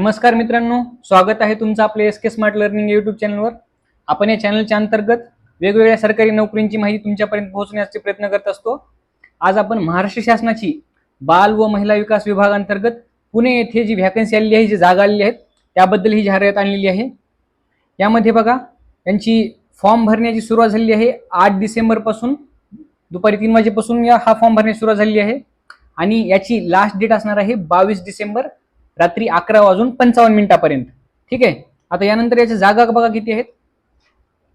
नमस्कार मित्रांनो स्वागत आहे तुमचं आपले S K smart learning YouTube चॅनलवर आपण या चॅनलच्या अंतर्गत वेगवेगळ्या सरकारी नोकरींची माहिती तुमच्यापर्यंत पोहोचण्याचे प्रयत्न करत असतो. आज आपण महाराष्ट्र शासनाची बाल व महिला विकास विभाग अंतर्गत पुणे येथे जी व्हॅकन्सी आलेली आहे जी जागा आलेली आहेत त्याबद्दल ही जाहिरात आणलेली आहे. यामध्ये बघा यांची फॉर्म भरण्याची सुरुवात झालेली आहे आठ डिसेंबरपासून दुपारी तीन वाजेपासून या हा फॉर्म भरण्याची सुरुवात झालेली आहे. आणि याची लास्ट डेट असणार आहे बावीस डिसेंबर रात्री अकरा वाजून पंचावन्न मिनिटापर्यंत. ठीक आहे? आता यानंतर याच्या जागा बघा किती आहेत.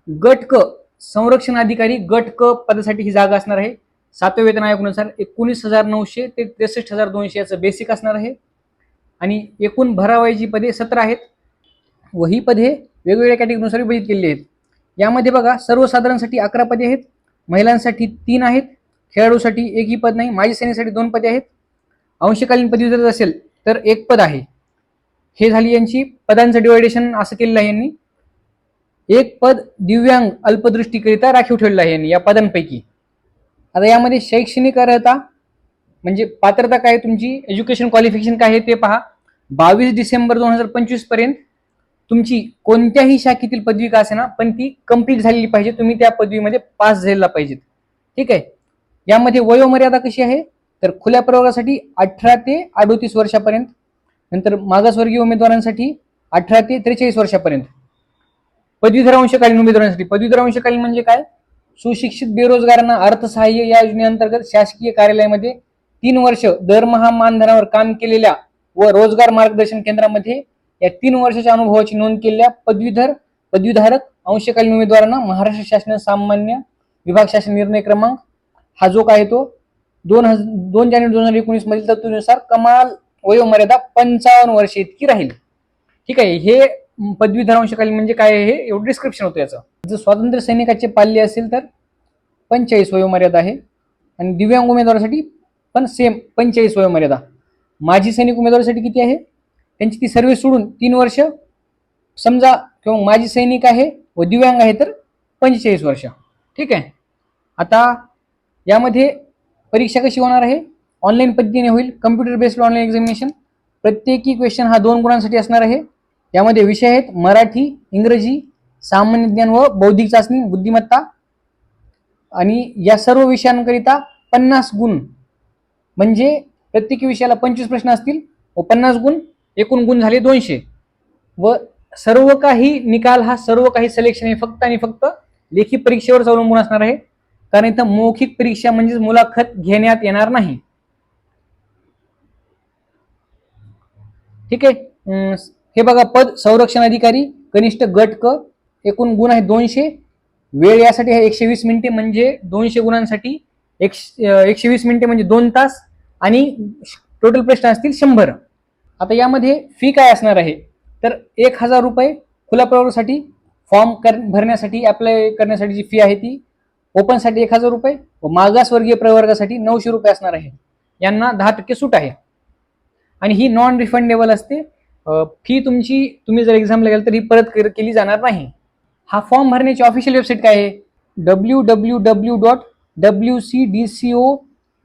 गट क संरक्षण अधिकारी गट क पदासाठी ही जागा असणार आहे. सातव्या वेतन आयोगानुसार एकोणीस हजार नऊशे ते त्रेसष्ट हजार दोनशे याचं बेसिक असणार आहे. आणि एकूण भरावायची पदे सतरा आहेत. व ही पदे वेगवेगळ्या कॅटेगरीनुसार विभाजित केलेली आहेत. यामध्ये बघा सर्वसाधारणसाठी अकरा पदे आहेत. महिलांसाठी तीन आहेत. खेळाडूसाठी एकही पद नाही. माजी सैनिकसाठी दोन पदे आहेत. अंशकालीन पदवी जर असेल तर एक पद आहे. हे झाली यांची पदांचं डिवायडेशन असं केलेलं आहे यांनी. एक पद दिव्यांग अल्पदृष्टीकरिता राखीव ठेवलेलं आहे यांनी या पदांपैकी. आता यामध्ये शैक्षणिक अर्हता म्हणजे पात्रता काय तुमची? एज्युकेशन क्वालिफिकेशन काय आहे ते पहा. बावीस डिसेंबर दोन हजार पंचवीसपर्यंत तुमची कोणत्याही शाखेतील पदवी का असेना पण ती कंप्लीट झालेली पाहिजे. तुम्ही त्या पदवीमध्ये पास झालेला पाहिजेत. ठीक आहे? यामध्ये वयोमर्यादा कशी आहे? तर खुल्या प्रवर्गासाठी अठरा ते अडोतीस वर्षापर्यंत नंतर मागासवर्गीय उमेदवारांसाठी अठरा ते त्रेचाळीस वर्षापर्यंत. पदवीधर अंशकालीन उमेदवारांसाठी. पदवीधर अंशकालीन म्हणजे काय? सुशिक्षित बेरोजगारांना अर्थसहाय्य या योजनेअंतर्गत शासकीय कार्यालयामध्ये तीन वर्ष दरमहा मानधनावर काम केलेल्या व रोजगार मार्गदर्शन केंद्रामध्ये या तीन वर्षाच्या अनुभवाची नोंद केलेल्या पदवीधर पदवीधारक अंशकालीन उमेदवारांना महाराष्ट्र शासन सामान्य विभाग शासन निर्णय क्रमांक हा जो काय आहे तो दोन हजार दोन जानेवारी दोन हजार एकोणीस मधील तरतुदीनुसार कमाल वयोमर्यादा पंचावन्न वर्षे इतकी राहील. ठीक आहे हे पदवीधर अंशकालीन म्हणजे काय हे एवढं डिस्क्रिप्शन होतं याचं. जर स्वातंत्र्य सैनिकाचे पाल्य असेल तर पंचेचाळीस वयोमर्यादा आहे आणि दिव्यांग उमेदवारासाठी पण सेम पंचेचाळीस वयोमर्यादा. माजी सैनिक उमेदवारासाठी किती आहे? त्यांची ती सर्व्हिस सोडून तीन वर्ष समजा किंवा माजी सैनिक आहे व दिव्यांग आहे तर पंचेचाळीस वर्ष. ठीक आहे? आता यामध्ये परीक्षा कशी होणार आहे? ऑनलाईन पद्धतीने होईल. कम्प्युटर बेस्ड ऑनलाईन एक्झामिनेशन प्रत्येकी क्वेश्चन हा दोन गुणांसाठी असणार आहे. यामध्ये विषय आहेत मराठी इंग्रजी सामान्य ज्ञान व बौद्धिक चाचणी बुद्धिमत्ता. आणि या सर्व विषयांकरिता पन्नास गुण. म्हणजे प्रत्येकी विषयाला पंचवीस प्रश्न असतील. व पन्नास गुण एकूण गुण झाले दोनशे. व सर्व काही निकाल हा सर्व काही सिलेक्शन हे फक्त आणि फक्त लेखी परीक्षेवरच अवलंबून असणार आहे. कारण इथं मौखिक परीक्षा म्हणजेच मुलाखत घेण्यात येणार नाही. ठीक आहे? हे बघा पद संरक्षण अधिकारी कनिष्ठ गट क एकूण गुण आहे दोनशे. वेळ यासाठी आहे एकशे वीस मिनिटे म्हणजे दोनशे गुणांसाठी एकशे एकशे वीस मिनिटे म्हणजे दोन तास आणि टोटल प्रश्न असतील शंभर. आता यामध्ये फी काय असणार आहे? तर एक हजार रुपये खुला प्रवर्गासाठी फॉर्म कर भरण्यासाठी अप्लाय करण्यासाठी जी फी आहे ती ओपनसाठी एक हजार रुपये व मागासवर्गीय प्रवर्गासाठी नऊशे रुपये असणार आहे. यांना दहा टक्के सूट आहे. आणि ही नॉन रिफंडेबल असते फी तुमची तुम्ही जर एक्झामला गेल तर ही परत केली जाणार नाही. हा फॉर्म भरण्याची ऑफिशियल वेबसाईट काय आहे? W W W dot W C D C O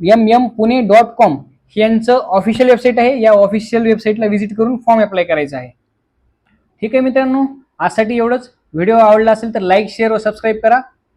M M Pune dot com यांचं ऑफिशियल वेबसाईट आहे. या ऑफिशियल वेबसाईटला व्हिजिट करून फॉर्म अप्लाय करायचा आहे. ठीक आहे मित्रांनो आजसाठी एवढंच. व्हिडिओ आवडला असेल तर लाईक शेअर व सबस्क्राईब करा.